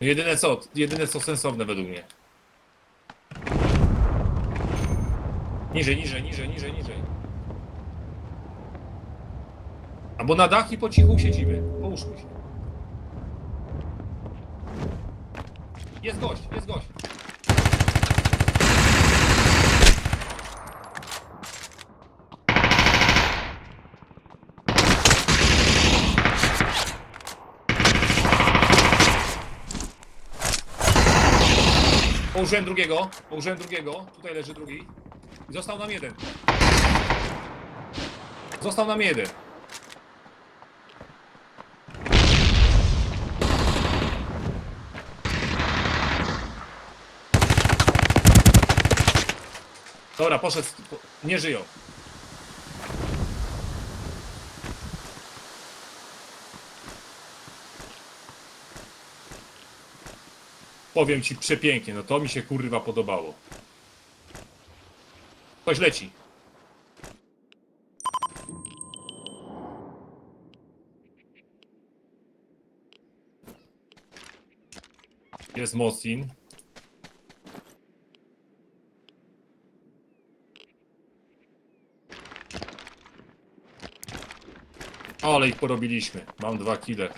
Jedyne co, jedyne co sensowne według mnie. Niżej, niżej, niżej, niżej, niżej. Albo na dach i po cichu siedzimy. Połóżmy się. Jest gość, jest gość. Położyłem drugiego, położyłem drugiego. Tutaj leży drugi. I został nam jeden. Został nam jeden. Dobra, poszedł. po- Nie żyją. Powiem ci przepięknie, no to mi się kurwa podobało. Ktoś leci. Jest Mosin. Ale ich porobiliśmy. Mam dwa kile.